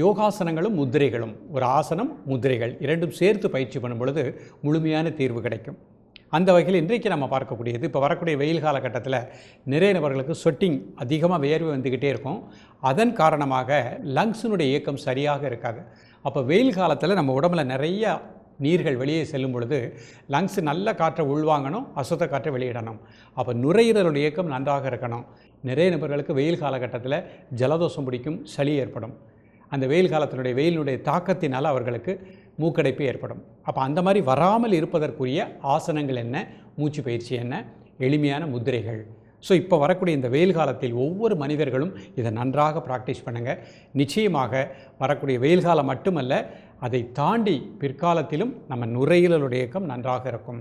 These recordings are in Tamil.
யோகாசனங்களும் முத்திரைகளும் ஒரு ஆசனம் முத்திரைகள் இரண்டும் சேர்த்து பயிற்சி பண்ணும் பொழுது முழுமையான தீர்வு கிடைக்கும். அந்த வகையில் இன்றைக்கு நம்ம பார்க்கக்கூடியது இப்போ வரக்கூடிய வெயில் காலகட்டத்தில் நிறைய நபர்களுக்கு சொட்டிங் அதிகமாக வேர்வை வந்துக்கிட்டே இருக்கும். அதன் காரணமாக லங்ஸினுடைய இயக்கம் சரியாக இருக்காது. அப்போ வெயில் காலத்தில் நம்ம உடம்புல நிறைய நீர்கள் வெளியே செல்லும் பொழுது லங்ஸ் நல்ல காற்றை உள்வாங்கணும் அசுத்த காற்றை வெளியிடணும். அப்போ நுரையீரலுடைய இயக்கம் நன்றாக இருக்கணும். நிறைய நபர்களுக்கு வெயில் காலகட்டத்தில் ஜலதோஷம் பிடிக்கும் சளி ஏற்படும். அந்த வெயில் காலத்தினுடைய வெயிலினுடைய தாக்கத்தினால் அவர்களுக்கு மூக்கடைப்பு ஏற்படும். அப்போ அந்த மாதிரி வராமல் இருப்பதற்குரிய ஆசனங்கள் என்ன? மூச்சு பயிற்சி என்ன? எளிமையான முத்திரைகள். ஸோ இப்போ வரக்கூடிய இந்த வெயில் காலத்தில் ஒவ்வொரு மனிதர்களும் இதை நன்றாக ப்ராக்டிஸ் பண்ணுங்கள் நிச்சயமாக வரக்கூடிய வெயில் காலம் மட்டுமல்ல அதை தாண்டி பிற்காலத்திலும் நம்ம நுரையீரலுடைய இயக்கம் நன்றாக இருக்கும்.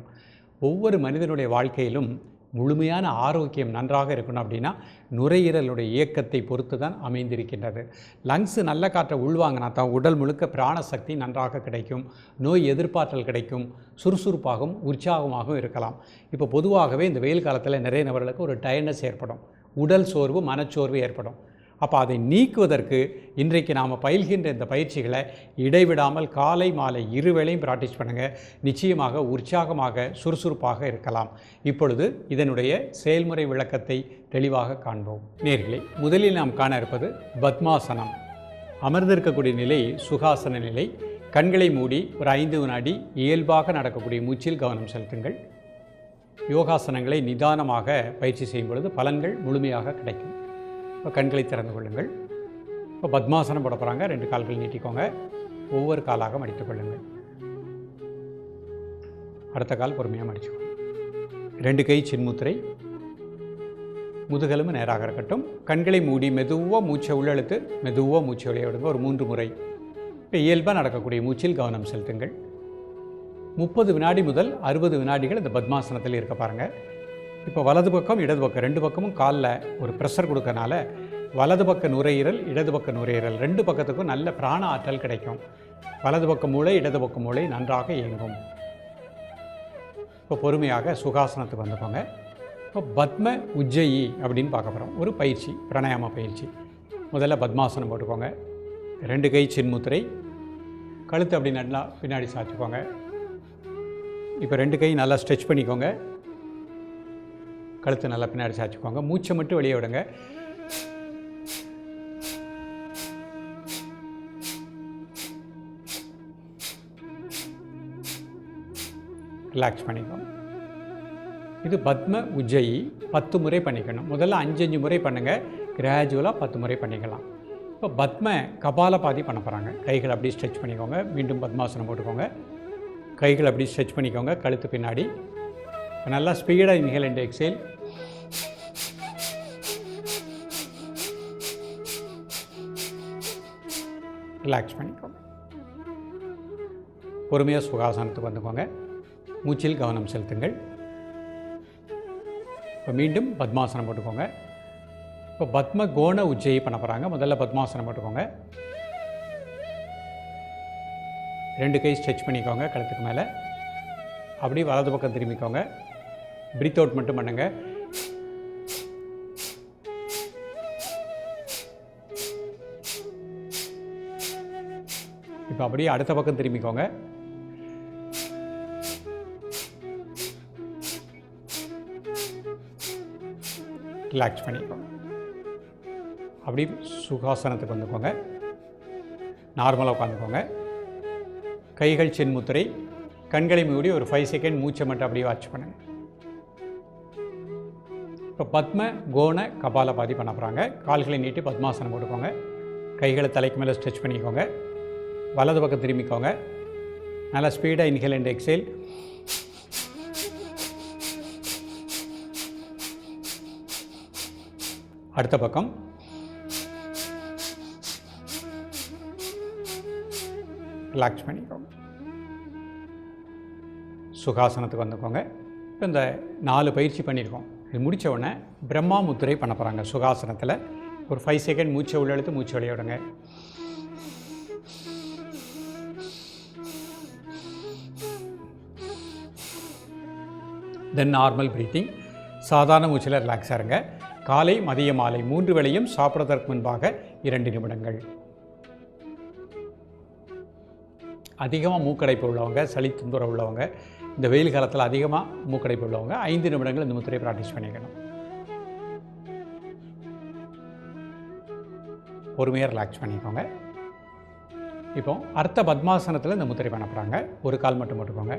ஒவ்வொரு மனிதனுடைய வாழ்க்கையிலும் முழுமையான ஆரோக்கியம் நன்றாக இருக்கணும் அப்படின்னா நுரையீரலுடைய இயக்கத்தை பொறுத்து தான் அமைந்திருக்கின்றது. லங்ஸு நல்ல காற்றை உள்வாங்கினா தான் உடல் முழுக்க பிராண சக்தி நன்றாக கிடைக்கும் நோய் எதிர்ப்பாற்றல் கிடைக்கும் சுறுசுறுப்பாகவும் உற்சாகமாகவும் இருக்கலாம். இப்போ பொதுவாகவே இந்த வெயில் காலத்தில் நிறைய நபர்களுக்கு ஒரு டயர்னஸ் ஏற்படும் உடல் சோர்வு மனச்சோர்வு ஏற்படும். அப்போ அதை நீக்குவதற்கு இன்றைக்கு நாம் பயில்கின்ற இந்த பயிற்சிகளை இடைவிடாமல் காலை மாலை இருவேளையும் ப்ராக்டிஸ் பண்ணுங்கள் நிச்சயமாக உற்சாகமாக சுறுசுறுப்பாக இருக்கலாம். இப்பொழுது இதனுடைய செயல்முறை விளக்கத்தை தெளிவாக காண்போம். நேர்களே முதலில் நாம் காண இருப்பது பத்மாசனம். அமர்ந்திருக்கக்கூடிய நிலை சுகாசன நிலை. கண்களை மூடி ஒரு ஐந்து வினாடி இயல்பாக நடக்கக்கூடிய மூச்சில் கவனம் செலுத்துங்கள். யோகாசனங்களை நிதானமாக பயிற்சி செய்யும் பொழுது பலன்கள் முழுமையாக கிடைக்கும். இப்போ கண்களை திறந்து கொள்ளுங்கள். இப்போ பத்மாசனம் போட போகிறாங்க ரெண்டு கால்கள் நீட்டிக்கோங்க. ஒவ்வொரு காலாக மடித்துக் கொள்ளுங்கள். அடுத்த கால் பொறுமையாக மடிச்சுக்கோங்க. ரெண்டு கை சின்முத்திரை. முதுகெலும்பு நேராக இருக்கட்டும். கண்களை மூடி மெதுவாக மூச்சை உள்ளெழுத்து மெதுவாக மூச்சை வெளியே விடுங்க. ஒரு மூன்று முறை. இப்போ இயல்பாக நடக்கக்கூடிய மூச்சில் கவனம் செலுத்துங்கள். முப்பது வினாடி முதல் அறுபது வினாடிகள் இந்த பத்மாசனத்தில் இருக்க பாருங்கள் இப்போ வலது பக்கம் இடது பக்கம் ரெண்டு பக்கமும் காலில் ஒரு ப்ரெஷர் கொடுக்கறனால வலது பக்க நுரையீரல் இடது பக்க நுரையீரல் ரெண்டு பக்கத்துக்கும் நல்ல பிராண ஆற்றல் கிடைக்கும். வலது பக்க மூளை இடது பக்க மூளை நன்றாக இயங்கும். இப்போ பொறுமையாக சுகாசனத்துக்கு வந்துக்கோங்க. இப்போ பத்ம உஜ்ஜயி அப்படின்னு பார்க்க போகிறோம் ஒரு பயிற்சி பிராணாயாம பயிற்சி. முதல்ல பத்மாசனம் போட்டுக்கோங்க. ரெண்டு கை சின்முத்திரை கழுத்து அப்படி நல்லா பின்னாடி சாய்ச்சிக்கோங்க இப்போ ரெண்டு கை நல்லா ஸ்ட்ரெச் பண்ணிக்கோங்க. கழுத்து நல்லா பின்னாடி சாய்ச்சிக்கோங்க. மூச்சை மட்டும் வெளியே விடுங்க. ரிலாக்ஸ் பண்ணிக்கோங்க. இது பத்ம உஜ்ஜயி பத்து முறை பண்ணிக்கணும். முதல்ல அஞ்சு அஞ்சு முறை பண்ணுங்கள் கிராஜுவலாக பத்து முறை பண்ணிக்கலாம். இப்போ பத்ம கபால பாதி பண்ண போகிறாங்க கைகள் அப்படியே ஸ்ட்ரெச் பண்ணிக்கோங்க. மீண்டும் பத்மாசனம் போட்டுக்கோங்க. கைகள் அப்படியே ஸ்ட்ரெச் பண்ணிக்கோங்க. கழுத்து பின்னாடி. நல்லா ஸ்பீடாக இன்ஹேல் அண்ட் எக்ஸேல் ரிலாக்ஸ் பண்ணிக்கோங்க பொறுமையாக சுகாசனத்துக்கு வந்துக்கோங்க. மூச்சில் கவனம் செலுத்துங்கள். இப்போ மீண்டும் பத்மாசனம் போட்டுக்கோங்க. இப்போ பத்ம கோண உச்சை பண்ண போகிறாங்க முதல்ல பத்மாசனம் போட்டுக்கோங்க. ரெண்டு கை ஸ்ட்ரெச் பண்ணிக்கோங்க கழுத்துக்கு மேலே. அப்படியே வலது பக்கம் திரும்பிக்கோங்க. ப்ரீத் அவுட் மட்டும் பண்ணுங்க. இப்போ அப்படியே அடுத்த பக்கம் திரும்பிக்கோங்க. ரிலாக்ஸ் பண்ணிக்கோங்க. அப்படி சுகாசனத்துக்கு வந்துக்கோங்க. நார்மலாக உட்காந்துக்கோங்க. கைகள் சென்முத்திரை கண்களை மூடி ஒரு ஃபைவ் செகண்ட் மூச்சை மட்டும் அப்படியே வாட்ச் பண்ணுங்கள் இப்போ பத்ம கோண கபாலபாதி பண்ண போகிறாங்க கால்களை நீட்டி பத்மாசனம் போட்டுக்கோங்க. கைகளை தலைக்கு மேலே ஸ்ட்ரெச் பண்ணிக்கோங்க. வலது பக்கம் திரும்பிக்கோங்க. நல்லா ஸ்பீடாக இன்ஹேல் அண்ட் எக்ஸைல் அடுத்த பக்கம். ரிலாக்ஸ் பண்ணிக்கோங்க. சுகாசனத்துக்கு வந்துக்கோங்க. இப்போ இந்த நாலு பயிற்சி பண்ணியிருக்கோம் இது முடித்த உடனே பிரம்மா முத்திரை பண்ண போகிறாங்க சுகாசனத்தில். ஒரு ஃபைவ் செகண்ட் மூச்சை உள்ளெழுத்து மூச்சு வெளிய விடுங்க. தென் நார்மல் ப்ரீத்திங் சாதாரண மூச்சில் ரிலாக்ஸாக இருங்க. காலை மதிய மாலை மூன்று வேளையும் சாப்பிட்றதற்கு முன்பாக இரண்டு நிமிடங்கள். அதிகமாக மூக்கடைப்பு உள்ளவங்க சளி தொந்தரவு உள்ளவங்க இந்த வெயில் காலத்தில் அதிகமாக மூக்கடைப்பு உள்ளவங்க ஐந்து நிமிடங்கள் இந்த முத்திரையை ப்ராக்டிஸ் பண்ணிக்கணும். பொறுமையாக ரிலாக்ஸ் பண்ணிக்கோங்க. இப்போ அர்த்த பத்மாசனத்தில் இந்த முத்திரை பண்ணப்படுறாங்க ஒரு கால் மட்டும் போட்டுக்கோங்க.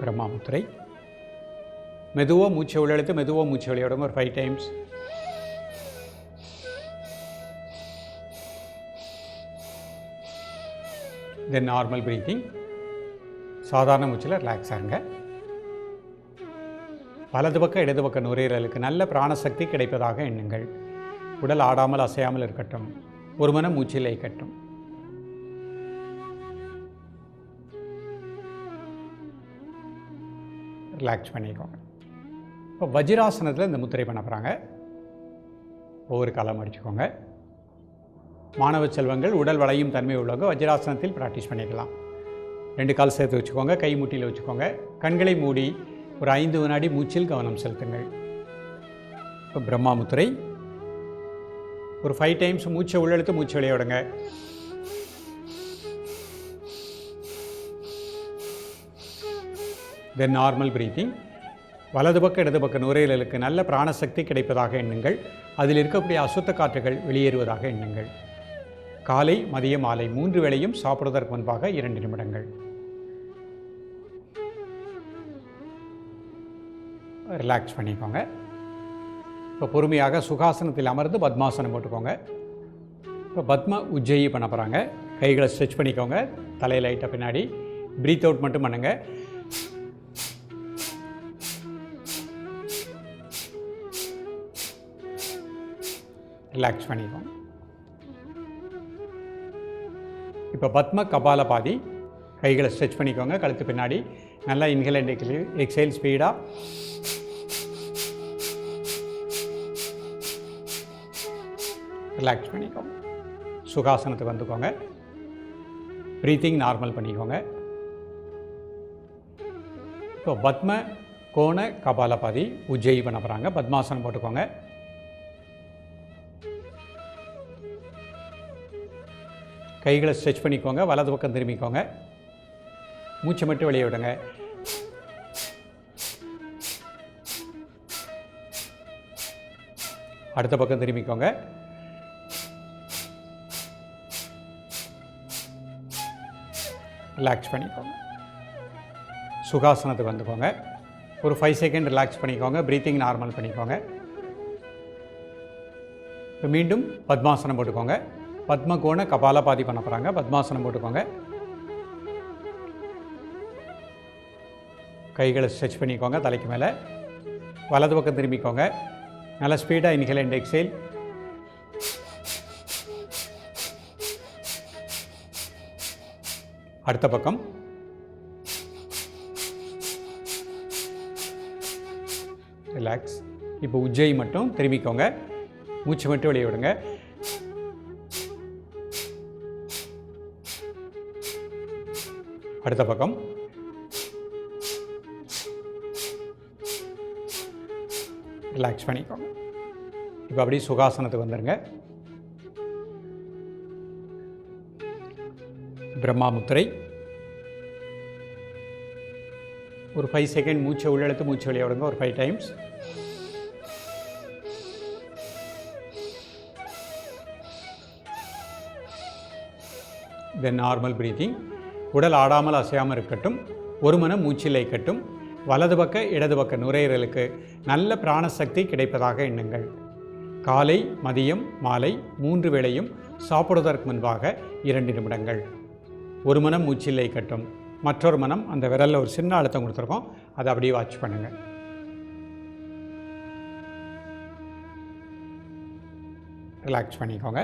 பிரம்மா முத்திரை. மெதுவாக மூச்சை உள்ளெழுத்து மெதுவாக மூச்சை விளையாடுங்க ஒரு five times then normal breathing சாதாரண மூச்சில் ரிலாக்ஸ் ஆகுங்க வலது பக்கம் இடது பக்கம் நுரையீரலுக்கு நல்ல பிராணசக்தி கிடைப்பதாக எண்ணுங்கள். உடல் ஆடாமல் அசையாமல் இருக்கட்டும். ஒரு மனம் மூச்சில் இயக்கட்டும். ரிலாக்ஸ் பண்ணிக்கோங்க. இப்போ வஜ்ராசனத்தில் இந்த முத்திரை பண்ண போகிறாங்க ஒவ்வொரு காலம் அடிச்சுக்கோங்க. மாணவ செல்வங்கள் உடல் வளையும் தன்மை உள்ளவங்க வஜ்ராசனத்தில் ப்ராக்டிஸ் பண்ணிக்கலாம். ரெண்டு கால் சேர்த்து வச்சுக்கோங்க கை முட்டியில் வச்சுக்கோங்க. கண்களை மூடி ஒரு ஐந்து வினாடி மூச்சில் கவனம் செலுத்துங்கள். இப்போ பிரம்மா முத்திரை. ஒரு ஃபைவ் டைம்ஸ் மூச்சை உள்ளெழுத்து மூச்சு விளையாடுங்க தென் நார்மல் ப்ரீத்திங் வலது பக்கம் இடது பக்க நுரையீரலுக்கு நல்ல பிராணசக்தி கிடைப்பதாக எண்ணுங்கள். அதில் இருக்கக்கூடிய அசுத்த காற்றுகள் வெளியேறுவதாக எண்ணுங்கள். காலை மதிய மாலை மூன்று வேளையும் சாப்பிடுவதற்கு முன்பாக இரண்டு நிமிடங்கள். ரிலாக்ஸ் பண்ணிக்கோங்க. இப்போ பொறுமையாக சுகாசனத்தில் அமர்ந்து பத்மாசனம் போட்டுக்கோங்க. இப்போ பத்ம உஜ்ஜயி பண்ண போகிறாங்க கைகளை ஸ்ட்ரெச் பண்ணிக்கோங்க. தலையில் லைட்டாக பின்னாடி. ப்ரீத் அவுட் மட்டும் பண்ணுங்கள் ரிலாக்ஸ் பண்ணிக்கோங்க. இப்போ பத்ம கபால பாதி. கைகளை ஸ்ட்ரெச் பண்ணிக்கோங்க கழுத்து பின்னாடி. நல்லா இன்ஹேல் அண்ட் எக்ஸைல் ஸ்பீடாக ரிலாக்ஸ் பண்ணிக்கோங்க. சுகாசனத்துக்கு வந்துக்கோங்க. ப்ரீத்திங் நார்மல் பண்ணிக்கோங்க. இப்போ பத்ம கோண கபாலபாதி உஜ்ஜயி பண்ண போகிறாங்க பத்மாசனம் போட்டுக்கோங்க. கைகளை ஸ்ட்ரெச் பண்ணிக்கோங்க வலது பக்கம் திரும்பிக்கோங்க. மூச்சை மட்டும் வெளியே விடுங்க. அடுத்த பக்கம் திரும்பிக்கோங்க. ரிலாக்ஸ் பண்ணிக்கோங்க. சுகாசனத்துக்கு வந்துக்கோங்க. ஒரு ஃபைவ் செகண்ட் ரிலாக்ஸ் பண்ணிக்கோங்க. ப்ரீத்திங் நார்மல் பண்ணிக்கோங்க. இப்போ மீண்டும் பத்மாசனம் போட்டுக்கோங்க. பத்மகோண கபாலபாதி பண்ண போகிறாங்க பத்மாசனம் போட்டுக்கோங்க. கைகளை ஸ்ட்ரெச் பண்ணிக்கோங்க தலைக்கு மேலே. வலது பக்கம் திரும்பிக்கோங்க. நல்லா ஸ்பீடாக இன்ஹேல் அண்ட் எக்ஸைல் அடுத்த பக்கம். ரிலாக்ஸ் இப்போ உஜ்ஜை மட்டும் திரும்பிக்கோங்க. மூச்சு மட்டும் வெளியே விடுங்க. அடுத்த பக்கம். ரிலாக்ஸ் பண்ணிக்கோங்க. இப்போ அப்படியே சுகாசனத்துக்கு வந்துடுங்க பிரம்மா முத்திரை ஒரு ஃபைவ் செகண்ட் மூச்சை உள்ளெழுத்து மூச்சு வெளியே விடுங்க. ஒரு five times then normal breathing உடல் ஆடாமல் அசையாமல் இருக்கட்டும் ஒரு மனம் மூச்சில் கட்டும் வலது பக்க இடது பக்க நுரையீரலுக்கு நல்ல பிராணசக்தி கிடைப்பதாக எண்ணுங்கள். காலை மதியம் மாலை மூன்று வேளையும் சாப்பிடுவதற்கு முன்பாக இரண்டு நிமிடங்கள். ஒரு மனம் மூச்சில் கட்டும் மற்றொரு மனம் அந்த விரலில் ஒரு சின்ன அழுத்தம் கொடுத்துருக்கோம். அதை அப்படியே வாட்ச் பண்ணுங்கள் ரிலாக்ஸ் பண்ணிக்கோங்க.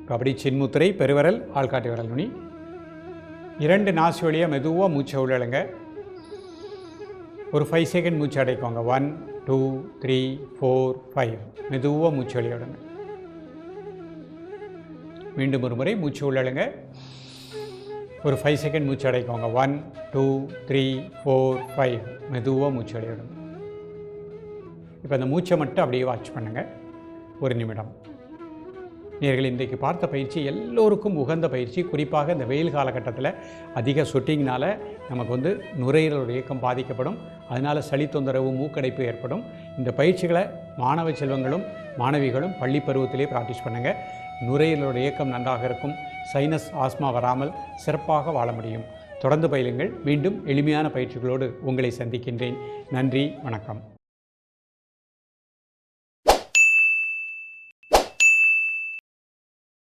இப்போ அப்படி சின்முத்திரை பெருவிரல் ஆள்காட்டி விரல் நுனி. இரண்டு நாசி வழியாக மெதுவாக மூச்சை உள்ளழுங்க ஒரு ஃபைவ் செகண்ட் மூச்சு அடைக்கோங்க. One two three four five மெதுவாக மூச்சு வெளியே விடுங்க. மீண்டும் ஒரு முறை மூச்சு உள்ளழுங்க ஒரு ஃபைவ் செகண்ட் மூச்சு அடைக்கோங்க. One two three four five மெதுவாக மூச்சு வெளியே இப்போ அந்த மூச்சை மட்டும் அப்படியே வாட்ச் பண்ணுங்கள் ஒரு நிமிடம். நேர்கள் இன்றைக்கு பார்த்த பயிற்சி எல்லோருக்கும் உகந்த பயிற்சி. குறிப்பாக இந்த வெயில் காலகட்டத்தில் அதிக சொட்டிங்னால நமக்கு வந்து நுரையீரலோட இயக்கம் பாதிக்கப்படும். அதனால் சளி தொந்தரவு மூக்கடைப்பு ஏற்படும். இந்த பயிற்சிகளை மாணவ செல்வங்களும் மாணவிகளும் பள்ளி பருவத்திலே ப்ராக்டிஸ் பண்ணுங்கள் நுரையீரலோட இயக்கம் நன்றாக இருக்கும். சைனஸ் ஆஸ்மா வராமல் சிறப்பாக வாழ முடியும். தொடர்ந்து பயிலுங்கள். மீண்டும் எளிமையான பயிற்சிகளோடு உங்களை சந்திக்கின்றேன். நன்றி வணக்கம்.